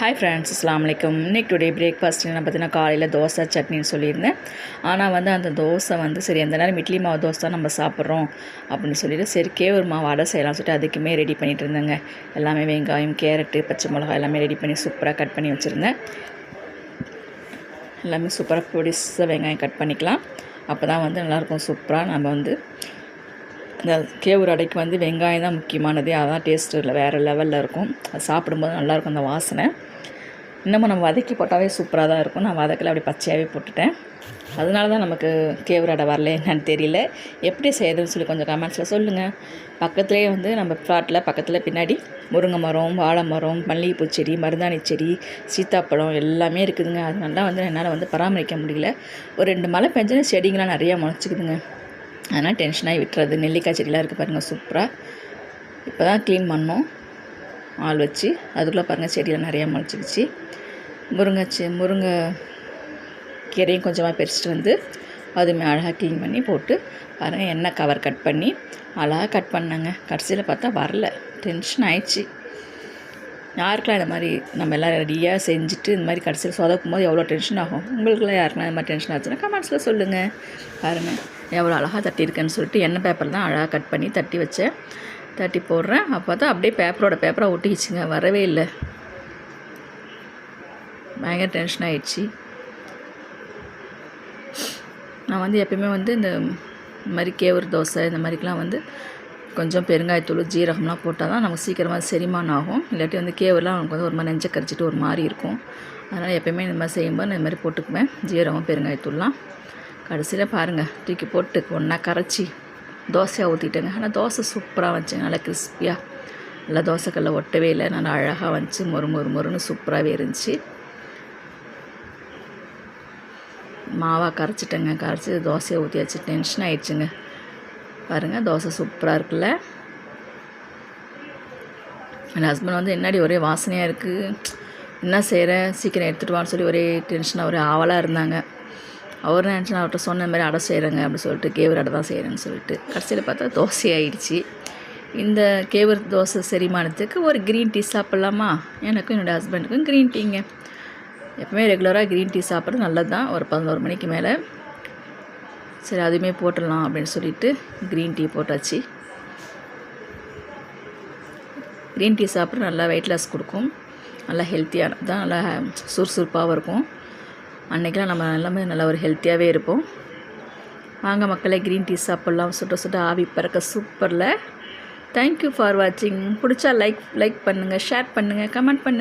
Hi friends அஸ்லாம் வலைக்கம் இன்னைக்கு டுடே பிரேக்ஃபாஸ்ட் என்ன பார்த்தீங்கன்னா காலையில் தோசை சட்னின்னு சொல்லியிருந்தேன். ஆனால் வந்து அந்த தோசை வந்து சரி எந்த நேரம் இட்லி மாவு தோசை தான் நம்ம சாப்பிட்றோம் அப்படின்னு சொல்லிட்டு சரி கேவர் மாவு அடை செய்யலாம் சொல்லிட்டு அதுக்குமே ரெடி பண்ணிட்டு இருந்தேங்க. எல்லாமே வெங்காயம் கேரட்டு பச்சை மிளகாய் எல்லாமே ரெடி பண்ணி சூப்பராக கட் பண்ணி வச்சுருந்தேன். எல்லாமே சூப்பராக பொடிசாக வெங்காயம் கட் பண்ணிக்கலாம். அப்போ தான் வந்து நல்லாயிருக்கும் சூப்பராக நம்ம வந்து இந்த கேவுரு அடைக்கு வந்து வெங்காயம் தான் முக்கியமானது. அதான் டேஸ்ட்டு இல்லை வேறு லெவலில் இருக்கும். அது சாப்பிடும்போது நல்லாயிருக்கும் அந்த வாசனை. இன்னமும் நம்ம வதக்கி போட்டாவே சூப்பராக தான் இருக்கும். நான் வதக்கல அப்படி பச்சையாகவே போட்டுட்டேன். அதனால தான் நமக்கு கேவுரு அடை வரல என்னன்னு தெரியல. எப்படி செய்யறதுன்னு சொல்லி கொஞ்சம் கமெண்ட்ஸில் சொல்லுங்கள் பக்கத்துலேயே வந்து நம்ம ஃப்ளாட்டில் பக்கத்தில் பின்னாடி முருங்கை மரம் வாழை மரம் மல்லிகைப்பூ செடி மருதாணி செடி சீத்தாப்பழம் எல்லாமே இருக்குதுங்க. அதனால தான் வந்து என்னால் வந்து பராமரிக்க முடியல. ஒரு ரெண்டு மழை பெஞ்சுன்னு செடிங்களாம் நிறையா முளைச்சிக்குதுங்க. அதனால் டென்ஷனாகி விட்டுறது. நெல்லிக்காய் செடிலாம் இருக்குது பாருங்கள் சூப்பராக இப்போ தான் க்ளீன் பண்ணோம். ஆள் வச்சு அதுக்குள்ளே பாருங்கள் செடியில் நிறையா முளைச்சிக்கிச்சு முருங்கை செ முருங்கை கீரையும் கொஞ்சமாக பறிச்சிட்டு வந்து அதுவுமே அழகாக க்ளீன் பண்ணி போட்டு பாருங்கள் எண்ணெய் கவர் கட் பண்ணி அழகாக கட் பண்ணேங்க. கடைசியில் பார்த்தா வரல. டென்ஷன் ஆயிடுச்சு. யாருக்கெல்லாம் இந்த மாதிரி நம்ம எல்லாம் ரெடியாக செஞ்சுட்டு இந்த மாதிரி கடைசியில் சொதப்பும் போது எவ்வளோ டென்ஷன் ஆகும்? உங்களுக்குலாம் யாருக்கெல்லாம் இந்த மாதிரி டென்ஷன் ஆச்சுன்னா கமெண்ட்ஸில் சொல்லுங்கள் பாருங்கள் எவ்வளோ அழகாக தட்டியிருக்கேன்னு சொல்லிட்டு எண்ணெய் பேப்பர் தான் அழகாக கட் பண்ணி தட்டி வச்சேன். தட்டி போடுறேன். அப்போ தான் அப்படியே பேப்பரோட பேப்பராக ஒட்டிக்கிச்சுங்க. வரவே இல்லை. பயங்கர டென்ஷன் ஆகிடுச்சு நான் வந்து எப்பயுமே வந்து இந்த மாதிரி கேவுரு தோசை இந்த மாதிரிக்கெலாம் வந்து கொஞ்சம் பெருங்காயத்தூள் ஜீரகம்லாம் போட்டால் தான் நமக்கு சீக்கிரமாக செரிமானம் ஆகும். இல்லாட்டி வந்து கேவரெலாம் நமக்கு வந்து ஒரு மாதிரி நெஞ்சை கரைச்சிட்டு ஒரு மாதிரி இருக்கும். அதனால் எப்பயுமே இந்த மாதிரி செய்யும்போது நான் இந்த மாதிரி போட்டுக்குவேன். ஜீரகம் பெருங்காயத்தூள்லாம். கடைசியில் பாருங்கள் தூக்கி போட்டு ஒன்றா கரைச்சி தோசையாக ஊற்றிட்டேங்க ஆனால் தோசை சூப்பராக வந்துச்சுங்க நல்லா கிறிஸ்பியாக நல்லா தோசைக்கல்ல ஒட்டவே இல்லை. நல்லா அழகாக வந்துச்சு. மொறு மொறு மொறுன்னு சூப்பராகவே இருந்துச்சு. மாவாக கரைச்சிட்டேங்க. கரைச்சி தோசையை ஊற்றியாச்சு டென்ஷன் ஆயிடுச்சுங்க. பாருங்கள் தோசை சூப்பராக இருக்குல்ல. என் ஹஸ்பண்ட் வந்து என்னடி ஒரே வாசனையாக இருக்குது என்ன செய்கிற சீக்கிரம் எடுத்துகிட்டு வான்னு சொல்லி ஒரே டென்ஷனாக ஒரே ஆவலாக இருந்தாங்க. அவர் நினச்சி நான் அவர்கிட்ட சொன்ன மாதிரி அடை செய்கிறேங்க அப்படின்னு சொல்லிட்டு கேவர் அடை தான் செய்கிறேன்னு சொல்லிட்டு கடைசியில் பார்த்தா தோசை ஆயிடுச்சு இந்த கேவர் தோசை செரிமானத்துக்கு ஒரு க்ரீன் டீ சாப்பிட்லாமா? எனக்கும் என்னோடய ஹஸ்பண்டுக்கும் க்ரீன் டீங்க எப்பவுமே ரெகுலராக க்ரீன் டீ சாப்பிட்றது நல்லது தான் ஒரு பதினோரு மணிக்கு மேலே சரி அதுவுமே போட்டுடலாம் அப்படின்னு சொல்லிட்டு க்ரீன் டீ போட்டாச்சு. க்ரீன் டீ சாப்பிட்றது நல்லா வெயிட் லாஸ் கொடுக்கும். நல்லா ஹெல்த்தியான தான் நல்லா சுறுசுறுப்பாகவும் இருக்கும். அன்றைக்கெலாம் நம்ம எல்லாமே நல்லா ஒரு ஹெல்த்தியாகவே இருப்போம். வாங்க மக்களே க்ரீன் டீ சாப்பிட்லாம். சுட்ட சுட்ட ஆவி பறக்க சூப்பரில் தேங்க்யூ ஃபார் வாட்சிங் பிடிச்சா லைக் லைக் பண்ணுங்கள் ஷேர் பண்ணுங்கள் கமெண்ட் பண்ணுங்கள்